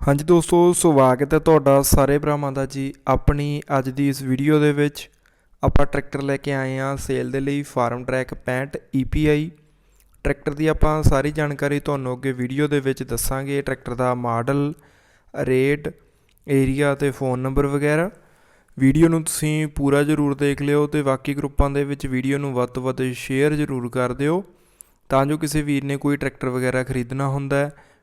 ਹਾਂਜੀ ਦੋਸਤੋ, ਸਵਾਗਤ ਹੈ ਤੁਹਾਡਾ ਸਾਰੇ ਭਰਾਵਾਂ ਦਾ ਜੀ ਆਪਣੀ ਅੱਜ ਦੀ ਇਸ ਵੀਡੀਓ ਦੇ ਵਿੱਚ। ਆਪਾਂ ਟਰੈਕਟਰ ਲੈ ਕੇ ਆਏ ਹਾਂ ਸੇਲ ਦੇ ਲਈ ਫਾਰਮ ਟਰੈਕ 65 EPI ਟਰੈਕਟਰ ਦੀ ਆਪਾਂ ਸਾਰੀ ਜਾਣਕਾਰੀ ਤੁਹਾਨੂੰ ਅੱਗੇ ਵੀਡੀਓ ਦੇ ਵਿੱਚ ਦੱਸਾਂਗੇ। ਟਰੈਕਟਰ ਦਾ ਮਾਡਲ, ਰੇਟ, ਏਰੀਆ ਤੇ ਫੋਨ ਨੰਬਰ ਵਗੈਰਾ। ਵੀਡੀਓ ਨੂੰ ਤੁਸੀਂ ਪੂਰਾ ਜ਼ਰੂਰ ਦੇਖ ਲਿਓ ਤੇ ਬਾਕੀ ਗਰੁੱਪਾਂ ਦੇ ਵਿੱਚ ਵੀਡੀਓ ਨੂੰ ਵੱਧ ਤੋਂ ਵੱਧ ਸ਼ੇਅਰ ਜ਼ਰੂਰ ਕਰ ਦਿਓ। ਤਾਂ ਜੋ ਕਿਸੇ ਵੀਰ ਨੇ ਕੋਈ ਟਰੈਕਟਰ ਵਗੈਰਾ ਖਰੀਦਣਾ ਹੁੰਦਾ ਹੈ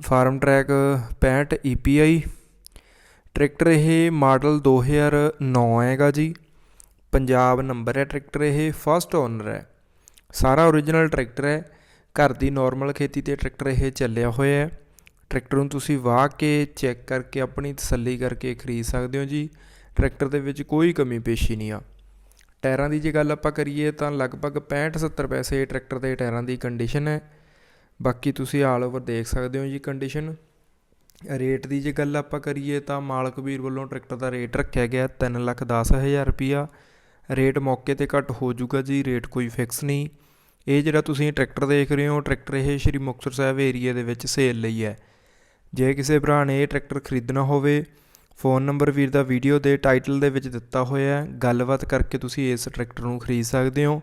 ਫਾਰਮ ਟਰੈਕ 65 EPI ਟਰੈਕਟਰ ਇਹ ਮਾਡਲ 2009 ਹੈਗਾ ਜੀ। ਪੰਜਾਬ ਨੰਬਰ ਹੈ ਟਰੈਕਟਰ ਇਹ ਫਸਟ ਓਨਰ ਹੈ। ਸਾਰਾ ਓਰੀਜਨਲ ਟਰੈਕਟਰ ਹੈ। ਘਰ ਦੀ ਨਾਰਮਲ ਖੇਤੀ ਤੇ ਟਰੈਕਟਰ ਇਹ ਚੱਲਿਆ ਹੋਇਆ ਹੈ। ਟਰੈਕਟਰ ਨੂੰ ਤੁਸੀਂ ਵਾਹ ਕੇ ਚੈੱਕ ਕਰਕੇ ਆਪਣੀ ਤਸੱਲੀ ਕਰਕੇ ਖਰੀਦ ਸਕਦੇ ਹੋ ਜੀ। ਟਰੈਕਟਰ ਦੇ ਵਿੱਚ ਕੋਈ ਕਮੀ ਪੇਸ਼ੀ ਨਹੀਂ ਆ। ਟਾਇਰਾਂ ਦੀ ਜੇ ਗੱਲ ਆਪਾਂ ਕਰੀਏ ਤਾਂ ਲਗਭਗ 65-70 ਪੈਸੇ ਟਰੈਕਟਰ ਦੇ ਟਾਇਰਾਂ ਦੀ ਕੰਡੀਸ਼ਨ ਹੈ। ਬਾਕੀ ਤੁਸੀਂ ਆਲ ਓਵਰ ਦੇਖ ਸਕਦੇ ਹੋ ਜੀ ਕੰਡੀਸ਼ਨ ਰੇਟ ਦੀ ਜੇ ਗੱਲ ਆਪਾਂ ਕਰੀਏ ਤਾਂ ਮਾਲਕ ਵੀਰ ਵੱਲੋਂ ਟਰੈਕਟਰ ਦਾ ਰੇਟ ਰੱਖਿਆ ਗਿਆ ਤਿੰਨ ਲੱਖ ਦਸ ਹਜ਼ਾਰ ਰੁਪਈਆ ਰੇਟ ਮੌਕੇ ਤੇ ਘੱਟ ਹੋ ਜਾਊਗਾ ਜੀ ਰੇਟ ਕੋਈ ਫਿਕਸ ਨਹੀਂ। ਇਹ ਜਿਹੜਾ ਤੁਸੀਂ ਟਰੈਕਟਰ ਦੇਖ ਰਹੇ ਹੋ ਟਰੈਕਟਰ ਇਹ ਸ਼੍ਰੀ ਮੁਕਤਸਰ ਸਾਹਿਬ ਏਰੀਆ ਦੇ ਵਿੱਚ ਸੇਲ ਲਈ ਹੈ। ਜੇ ਕਿਸੇ ਭਰਾ ਨੇ ਇਹ ਟਰੈਕਟਰ ਖਰੀਦਣਾ ਹੋਵੇ ਫੋਨ ਨੰਬਰ ਵੀਰ ਦਾ ਵੀਡੀਓ ਦੇ ਟਾਈਟਲ ਦੇ ਵਿੱਚ ਦਿੱਤਾ ਹੋਇਆ ਹੈ। ਗੱਲਬਾਤ ਕਰਕੇ ਤੁਸੀਂ ਇਸ ਟਰੈਕਟਰ ਨੂੰ ਖਰੀਦ ਸਕਦੇ ਹੋ।